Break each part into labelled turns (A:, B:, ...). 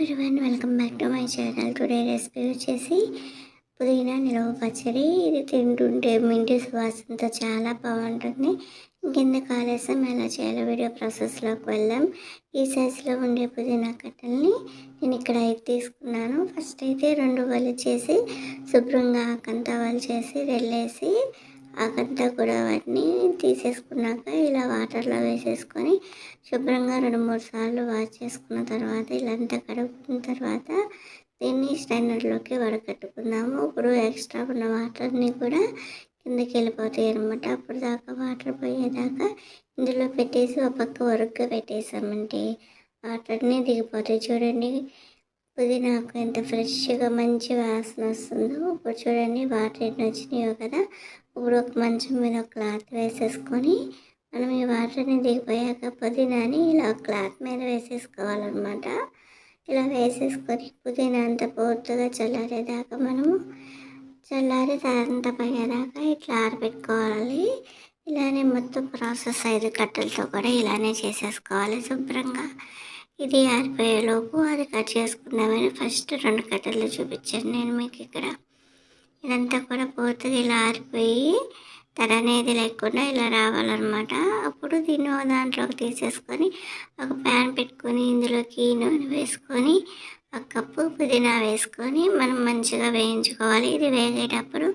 A: Everyone welcome back to my channel today recipe వచ్చేసి పుదీనా నిలవ పచ్చడి. ఇది తింటుంటే మింటి సువాసనతో చాలా బాగుంటుంది. ఇంకెందుకు ఆలస్యం? ఎలా చేయాలో వీడియో ప్రాసెస్లోకి వెళ్దాం. ఈ సైజులో ఉండే పుదీనా కట్టల్ని నేను ఇక్కడ అయితే తీసుకున్నాను. ఫస్ట్ అయితే రెండు వలు చేసి శుభ్రంగా కంతా వాళ్ళు చేసి వెళ్ళేసి అదంతా కూడా వాటిని తీసేసుకున్నాక ఇలా వాటర్లో వేసేసుకొని శుభ్రంగా రెండు మూడు సార్లు వాష్ చేసుకున్న తర్వాత ఇలా అంతా కడుక్కున్న తర్వాత దీన్ని స్టాండర్డ్లోకి వడకట్టుకుందాము. ఇప్పుడు ఎక్స్ట్రా ఉన్న వాటర్ని కూడా కిందకి వెళ్ళిపోతాయి అనమాట అప్పుడు దాకా వాటర్ పోయేదాకా ఇందులో పెట్టేసి ఒక పక్క వరకుగా పెట్టేసామంటే వాటర్ని దిగిపోతాయి చూడండి. పుదీనాకు ఎంత ఫ్రెష్గా మంచి వాసన వస్తుందో. ఇప్పుడు చూడండి వాటర్ ఎన్ని వచ్చినాయో కదా. ఇప్పుడు ఒక మంచం మీద ఒక క్లాత్ వేసేసుకొని మనం ఈ వాటర్ని దిగిపోయాక పుదీనాని ఇలా క్లాత్ మీద వేసేసుకోవాలన్నమాట. ఇలా వేసేసుకొని పుదీనా అంతా పూర్తిగా చల్లారేదాకా మనము చల్లారి అంతా పోయేదాకా ఇట్లా ఆరబెట్టుకోవాలి. ఇలానే మొత్తం ప్రాసెస్ ఐదు కట్టెలతో కూడా ఇలానే చేసేసుకోవాలి శుభ్రంగా. ఇది ఆరిపోయేలోపు అది కట్ చేసుకుందామని ఫస్ట్ రెండు కట్టెలు చూపించాను నేను మీకు ఇక్కడ. ఇదంతా కూడా పూర్తిగా ఇలా ఆరిపోయి తర అనేది లేకుండా ఇలా రావాలన్నమాట. అప్పుడు దీన్ని దాంట్లోకి తీసేసుకొని ఒక ప్యాన్ పెట్టుకొని ఇందులోకి నూనె వేసుకొని ఒక కప్పు పుదీనా వేసుకొని మనం మంచిగా వేయించుకోవాలి. ఇది వేగేటప్పుడు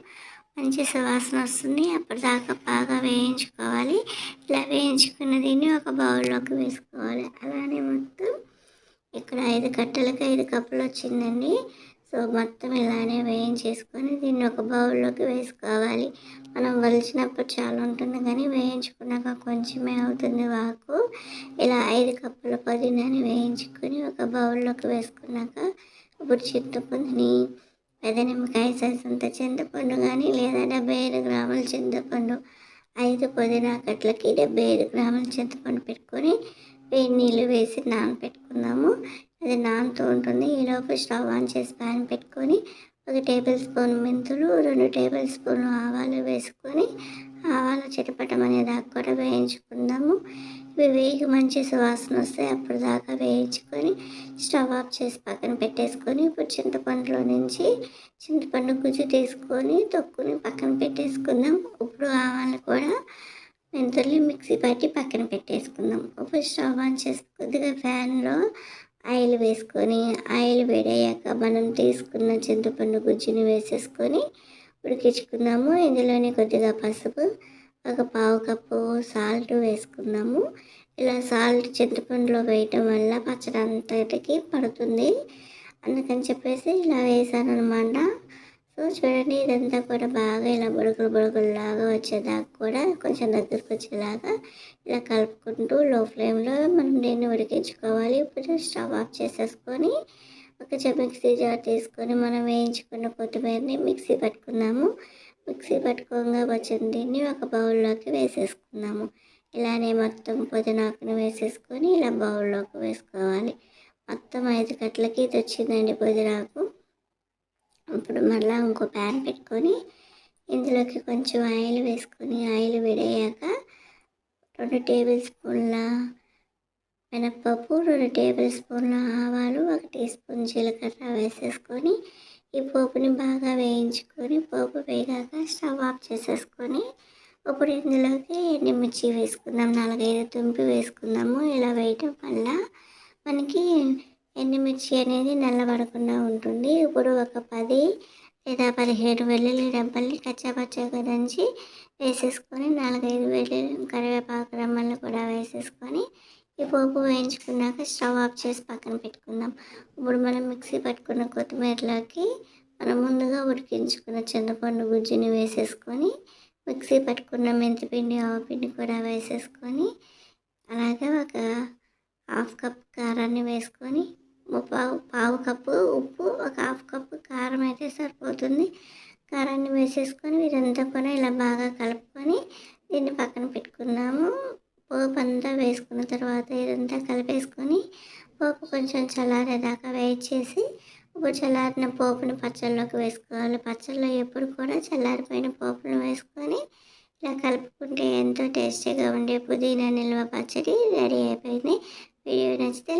A: మంచి సువాసన వస్తుంది. అప్పటిదాకా బాగా వేయించుకోవాలి. ఇలా వేయించుకున్న దీన్ని ఒక బౌల్లోకి వేసుకోవాలి. అలానే మొత్తం ఇక్కడ ఐదు కట్టలకి ఐదు కప్పులు వచ్చిందండి. సో మొత్తం ఇలానే వేయించేసుకొని దీన్ని ఒక బౌల్లోకి వేసుకోవాలి. మనం వలిచినప్పుడు చాలా ఉంటుంది కానీ వేయించుకున్నాక కొంచెమే అవుతుంది వాకు. ఇలా ఐదు కప్పుల పుదీనాని వేయించుకొని ఒక బౌల్లోకి వేసుకున్నాక ఇప్పుడు చింతపండుని పెద్ద నిమ్మకాయ సైజ్ అంత చింతపండు కానీ లేదా డెబ్బై ఐదు గ్రాముల చింతపండు ఐదు పుదీనా కట్లకి డెబ్బై ఐదు గ్రాముల చింతపండు పెట్టుకొని వేడి నీళ్ళు వేసి నానబెట్టుకుందాము అది నానుతూ ఉంటుంది. ఈలోపు స్టవ్ ఆన్ చేసి ప్యాన్ పెట్టుకొని ఒక టేబుల్ స్పూన్ మెంతులు రెండు టేబుల్ స్పూన్లు ఆవాలు వేసుకొని ఆవాలు చిటపటం దాకా కూడా వేయించుకుందాము. ఇవి వేగి మంచి సువాసన వస్తే అప్పుడు దాకా వేయించుకొని స్టవ్ ఆఫ్ చేసి పక్కన పెట్టేసుకొని ఇప్పుడు చింతపండులో నుంచి చింతపండు గుజ్జు తీసుకొని తొక్కుని పక్కన పెట్టేసుకుందాం. ఇప్పుడు ఆవాలు కూడా మెంతుల్ని మిక్సీ పట్టి పక్కన పెట్టేసుకుందాం. ఇప్పుడు స్టవ్ ఆన్ చేసి కొద్దిగా ఫ్యాన్లో ఆయిల్ వేసుకొని ఆయిల్ వేడయ్యాక మనం తీసుకున్న చింతపండు గుజ్జుని వేసేసుకొని ఉడికించుకుందాము ఇందులోనే కొద్దిగా పసుపు ఒక పావు కప్పు సాల్ట్ వేసుకుందాము ఇలా సాల్ట్ చింతపండులో వేయటం వల్ల పచ్చడి అంతటికి పడుతుంది. అందుకని చెప్పేసి ఇలా వేసాను అనమాట సో చూడండి ఇదంతా కూడా బాగా ఇలా బుడకలు బుడకలులాగా వచ్చేదాకా కూడా కొంచెం దగ్గరకు వచ్చేలాగా ఇలా కలుపుకుంటూ లో ఫ్లేమ్లో మనం దీన్ని ఉడికించుకోవాలి. ఇప్పుడు స్టవ్ ఆఫ్ చేసేసుకొని ఒక మిక్సీ జార్ తీసుకొని మనం వేయించుకున్న కొత్తిమీరని మిక్సీ పట్టుకుందాము. మిక్సీ పట్టుకోగా వచ్చిన దీన్ని ఒక బౌల్లోకి వేసేసుకుందాము. ఇలానే మొత్తం పుదీనాకుని వేసేసుకొని ఇలా బౌల్లోకి వేసుకోవాలి. మొత్తం ఐదు కట్లకి ఇది వచ్చిందండి పుదీనాకు. ఇప్పుడు మళ్ళీ ఇంకో ప్యాన్ పెట్టుకొని ఇందులోకి కొంచెం ఆయిల్ వేసుకొని ఆయిల్ వేడయ్యాక రెండు టేబుల్ స్పూన్ల మినప్పప్పు రెండు టేబుల్ స్పూన్ల ఆవాలు ఒక టీ స్పూన్ జీలకర్ర వేసేసుకొని ఈ పోపుని బాగా వేయించుకొని పోపు వేగాక స్టవ్ ఆఫ్ చేసేసుకొని ఇప్పుడు ఇందులోకి ఎండుమిర్చి వేసుకుందాం నాలుగైదు తుంపి వేసుకుందాము. ఇలా వేయటం వల్ల మనకి ఎండుమిర్చి అనేది నల్లబడకుండా ఉంటుంది. ఇప్పుడు ఒక పది లేదా పదిహేడు వెల్లుల్లి డబ్బల్ని కచ్చాపచ్చగా దంచి వేసేసుకొని నాలుగైదు వెల్లుల్లి కరివేపాకు రమ్మల్ని కూడా వేసేసుకొని ఈ పోపు వేయించుకున్నాక స్టవ్ ఆఫ్ చేసి పక్కన పెట్టుకుందాం. ఇప్పుడు మనం మిక్సీ పట్టుకున్న కొత్తిమీరలోకి మనం ముందుగా ఉడికించుకున్న చింతపండు గుజ్జుని వేసేసుకొని మిక్సీ పట్టుకున్న మెంతిపిండి ఆవుపిండి కూడా వేసేసుకొని అలాగే ఒక హాఫ్ కప్ కారాన్ని వేసుకొని పావు పావు కప్పు ఉప్పు ఒక హాఫ్ కప్పు కారం అయితే సరిపోతుంది. కారాన్ని వేసేసుకొని ఇదంతా కూడా ఇలా బాగా కలుపుకొని దీన్ని పక్కన పెట్టుకున్నాము. పోపు అంతా వేసుకున్న తర్వాత ఇదంతా కలిపేసుకొని పోపు కొంచెం చల్లారేదాకా వెయిట్ చేసి ఇప్పుడు చల్లారిన పోపుని పచ్చళ్ళలోకి వేసుకోవాలి. పచ్చళ్ళలో ఎప్పుడు కూడా చల్లారిపోయిన పోపును వేసుకొని ఇలా కలుపుకుంటే ఎంతో టేస్టీగా ఉండే పుదీనా నిల్వ పచ్చడి రెడీ అయిపోయింది. వీడియో నచ్చితే